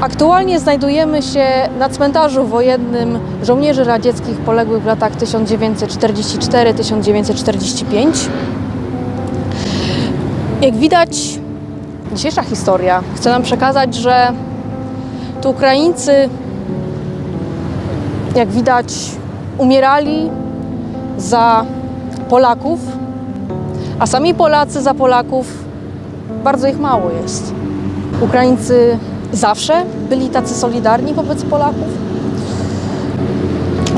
Aktualnie znajdujemy się na cmentarzu wojennym żołnierzy radzieckich poległych w latach 1944-1945. Jak widać, dzisiejsza historia chce nam przekazać, że tu Ukraińcy, jak widać, umierali za Polaków, a sami Polacy za Polaków bardzo ich mało jest. Ukraińcy zawsze byli tacy solidarni wobec Polaków.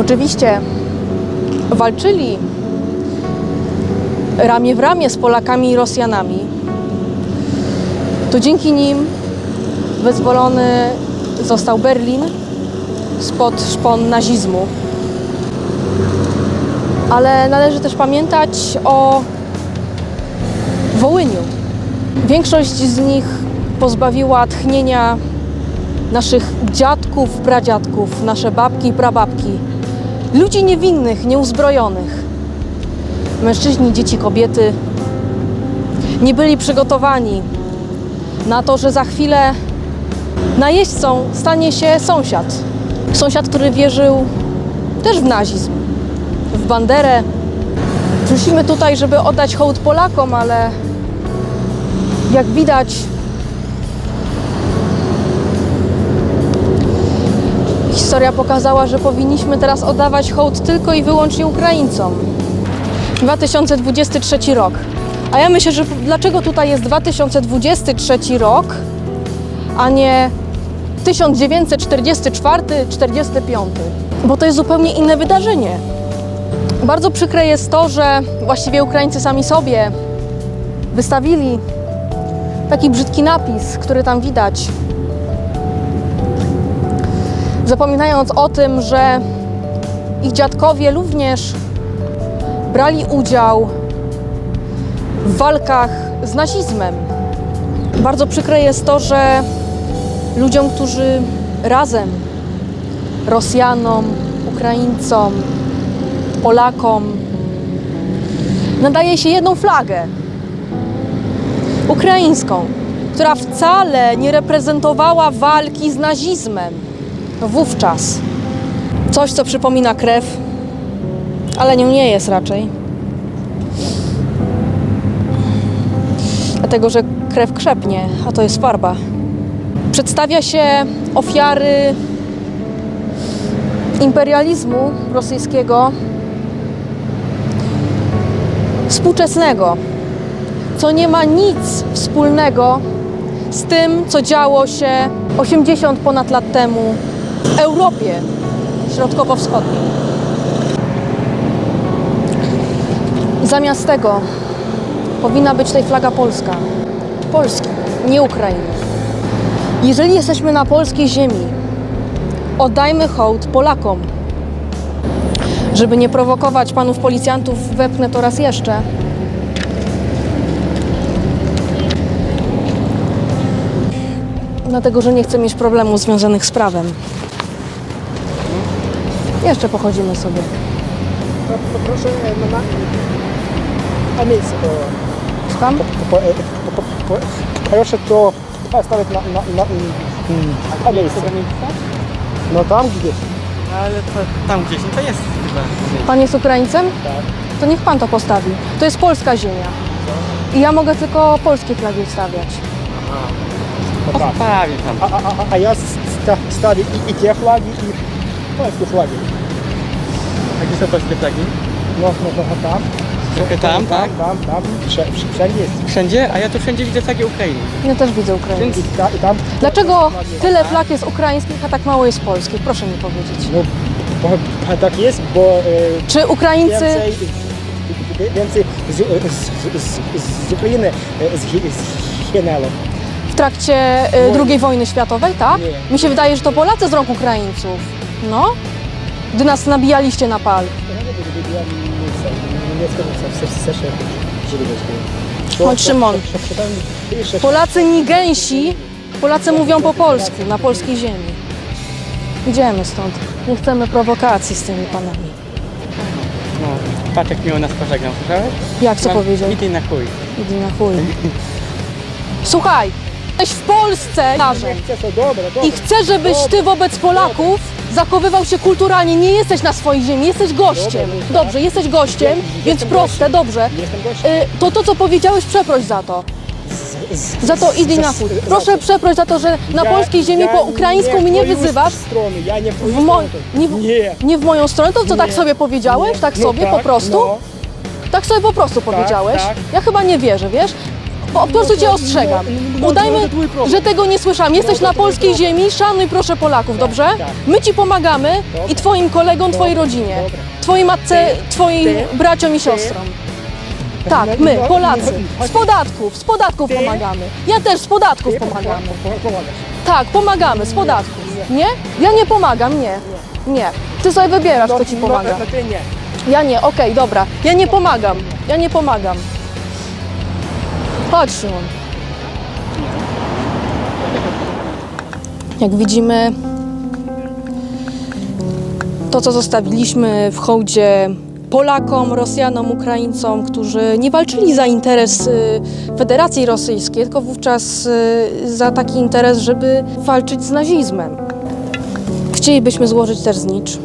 Oczywiście walczyli ramię w ramię z Polakami i Rosjanami. To dzięki nim wyzwolony został Berlin spod szpon nazizmu. Ale należy też pamiętać o Wołyniu. Większość z nich pozbawiła tchnienia naszych dziadków, pradziadków, nasze babki i prababki. Ludzi niewinnych, nieuzbrojonych. Mężczyźni, dzieci, kobiety nie byli przygotowani na to, że za chwilę najeźdźcą stanie się sąsiad. Sąsiad, który wierzył też w nazizm, w banderę. Przyszliśmy tutaj, żeby oddać hołd Polakom, ale jak widać, historia pokazała, że powinniśmy teraz oddawać hołd tylko i wyłącznie Ukraińcom. 2023 rok. A ja myślę, że dlaczego tutaj jest 2023 rok, a nie 1944-45? Bo to jest zupełnie inne wydarzenie. Bardzo przykre jest to, że właściwie Ukraińcy sami sobie wystawili taki brzydki napis, który tam widać. Zapominając o tym, że ich dziadkowie również brali udział w walkach z nazizmem. Bardzo przykre jest to, że ludziom, którzy razem, Rosjanom, Ukraińcom, Polakom, nadaje się jedną flagę ukraińską, która wcale nie reprezentowała walki z nazizmem wówczas. Coś, co przypomina krew, ale nią nie jest raczej. Dlatego, że krew krzepnie, a to jest farba. Przedstawia się ofiary imperializmu rosyjskiego współczesnego, co nie ma nic wspólnego z tym, co działo się 80 ponad lat temu Europie Środkowo-Wschodniej. Zamiast tego powinna być tutaj flaga polska. Polski, nie Ukrainy. Jeżeli jesteśmy na polskiej ziemi, oddajmy hołd Polakom. Żeby nie prowokować panów policjantów, wepnę to raz jeszcze. Dlatego, że nie chcę mieć problemów związanych z prawem. Jeszcze pochodzimy sobie. Proszę na, na, na miejsce. Słucham? Po, po, po, po, proszę to postawić na, na, na, na miejsce. No tam gdzieś. Ale to tam gdzieś, no to jest chyba. Pan jest Ukraińcem? Tak. To niech pan to postawi. To jest polska ziemia. I ja mogę tylko polskie flagi stawiać. No tak. Postawię tam. A, a, a, a ja sta, stawię i, i te flagi, i polskie flagi. A gdzie są polskie flagi? No, no, no tam. Trochę tam, tak? Tam, tam. Prze, prze, wszędzie jest. Wszędzie? A ja tu wszędzie widzę flagi Ukrainy. Ja też widzę. Więc I, ta, i tam. Dlaczego tyle flag jest ukraińskich, a tak mało jest polskich? Proszę mi powiedzieć. No, bo, bo tak jest, bo e, Czy Ukraińcy... więcej, więcej z, z, z, z Ukrainy e, zgi- zginęło. W trakcie y, II wojny światowej, tak? Nie. Mi się wydaje, że to Polacy z rąk Ukraińców. No? Gdy nas nabijaliście na pal. Chodź, Szymon. Polacy nie gęsi, Polacy mówią po polsku, na polskiej ziemi. Idziemy stąd. Nie chcemy prowokacji z tymi panami. no, patrz jak miło nas pożegnał, słyszałeś? Jak co Mam- powiedział? Idę na chuj. Idę na chuj. Słuchaj, Jesteś w Polsce chcę, to dobre. i chcę, żebyś ty wobec Polaków zachowywał się kulturalnie. Nie jesteś na swojej ziemi, jesteś gościem. Dobrze, jesteś gościem, więc proste, dobrze. Y, To to, co powiedziałeś, przeproś za to. Za to idź na za Proszę przeproś za to, że na polskiej ziemi po ukraińsku nie mnie wyzywasz. w mo- nie, w- nie. nie w moją stronę, to co tak Nie. sobie powiedziałeś? Tak No sobie po tak, prostu? No. Tak sobie po prostu powiedziałeś? tak. Ja chyba nie wierzę, wiesz? Po, prostu cię ostrzegam. Udajmy, że tego nie słyszałam. Jesteś na polskiej ziemi, szanuj proszę Polaków, dobrze? My ci pomagamy i twoim kolegom, twojej rodzinie. Twojej matce, twoim braciom i siostrom. Tak, my, Polacy. Z podatków, z podatków pomagamy. Ja też z podatków Ty pomagamy. po- po- Pomagasz. Tak, pomagamy, z podatków. Nie? Ja nie pomagam, nie. Nie. Ty sobie wybierasz, kto ci pomaga. Ja nie, okej, dobra. Ja nie pomagam. Ja nie pomagam. Chodź, Szymon. Jak widzimy, to co zostawiliśmy w hołdzie Polakom, Rosjanom, Ukraińcom, którzy nie walczyli za interes y, Federacji Rosyjskiej, tylko wówczas y, za taki interes, żeby walczyć z nazizmem. Chcielibyśmy złożyć też znicz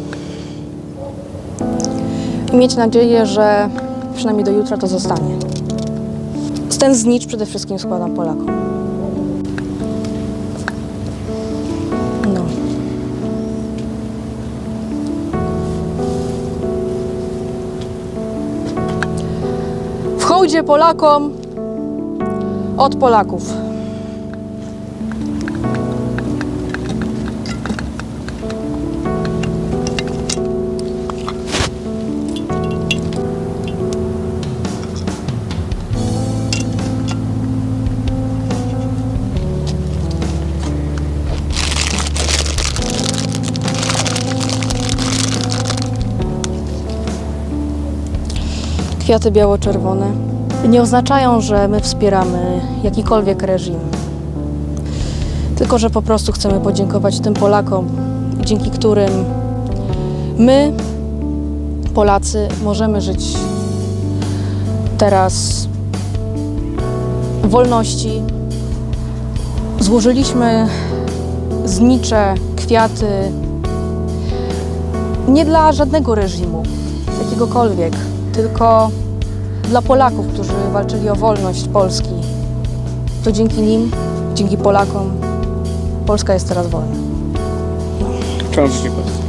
i mieć nadzieję, że przynajmniej do jutra to zostanie. Ten znicz przede wszystkim składam Polakom. No. W hołdzie Polakom od Polaków. Kwiaty biało-czerwone nie oznaczają, że my wspieramy jakikolwiek reżim. Tylko, że po prostu chcemy podziękować tym Polakom, dzięki którym my, Polacy, możemy żyć teraz w wolności. Złożyliśmy znicze, kwiaty nie dla żadnego reżimu, jakiegokolwiek, tylko dla Polaków, którzy walczyli o wolność Polski. To dzięki nim, dzięki Polakom, Polska jest teraz wolna. Czołem Rzeczypospolitej.